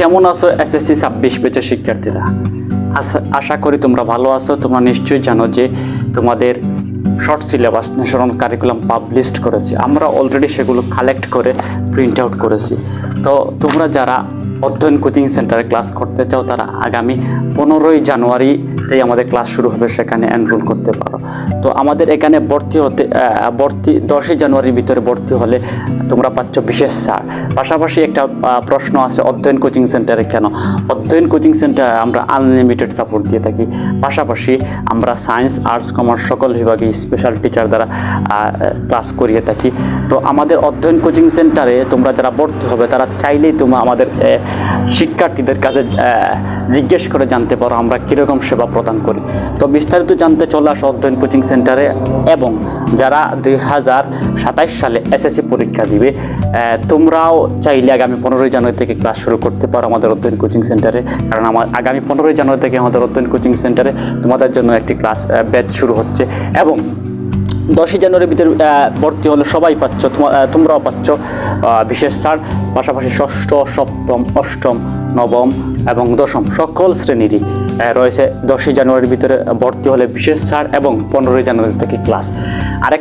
কেমন আছো এসএসসি ছাব্বিশ বেচে শিক্ষার্থীরা? আশা- করি তোমরা ভালো আছো। তোমরা নিশ্চয়ই জানো যে তোমাদের short syllabus national curriculum publish করেছি। আমরা অলরেডি সেগুলো কালেক্ট করে প্রিন্ট আউট করেছি। তো তোমরা যারা অধ্যয়ন কোচিং সেন্টারে ক্লাস করতে চাও, তারা আগামী পনেরোই জানুয়ারিতেই আমাদের ক্লাস শুরু হবে, সেখানে এনরোল করতে পারো। তো আমাদের এখানে ভর্তি হতে ভর্তি দশই জানুয়ারির ভিতরে ভর্তি হলে তোমরা পাচ্ছ বিশেষ ছাড়। পাশাপাশি একটা প্রশ্ন আছে, অধ্যয়ন কোচিং সেন্টারে কেন? অধ্যয়ন কোচিং সেন্টারে আমরা আনলিমিটেড সাপোর্ট দিয়ে থাকি। পাশাপাশি আমরা সায়েন্স আর্টস কমার্স সকল বিভাগে স্পেশাল টিচার দ্বারা ক্লাস করিয়ে থাকি। তো আমাদের অধ্যয়ন কোচিং সেন্টারে তোমরা যারা ভর্তি হবে, তারা চাইলেই তোমরা আমাদের শিক্ষার্থীদের কাছে জিজ্ঞেস করে জানতে পারো আমরা কীরকম সেবা প্রদান করি। তো বিস্তারিত জানতে চলে আসো অধ্যয়ন কোচিং সেন্টারে এবং যারা দুই হাজার সাতাইশ সালে এসএসসি পরীক্ষা দিবে তোমরাও চাইলে আগামী পনেরোই জানুয়ারি থেকে ক্লাস শুরু করতে পারো আমাদের অধ্যয়ন কোচিং সেন্টারে কারণ আমার আগামী পনেরোই জানুয়ারি থেকে আমাদের অধ্যয়ন কোচিং সেন্টারে তোমাদের জন্য একটি ক্লাস ব্যাচ শুরু হচ্ছে। এবং দশই জানুয়ারির ভিতরে ভর্তি হলে সবাই পাচ্ছ, তোমা- তোমরাও পাচ্ছ বিশেষ ছাড় পাশাপাশি ষষ্ঠ, সপ্তম, অষ্টম, নবম এবং দশম সকল শ্রেণীরই রয়েছে দশই জানুয়ারির ভিতরে ভর্তি হলে বিশেষ ছাড় এবং পনেরোই জানুয়ারি থেকে ক্লাস। আরেক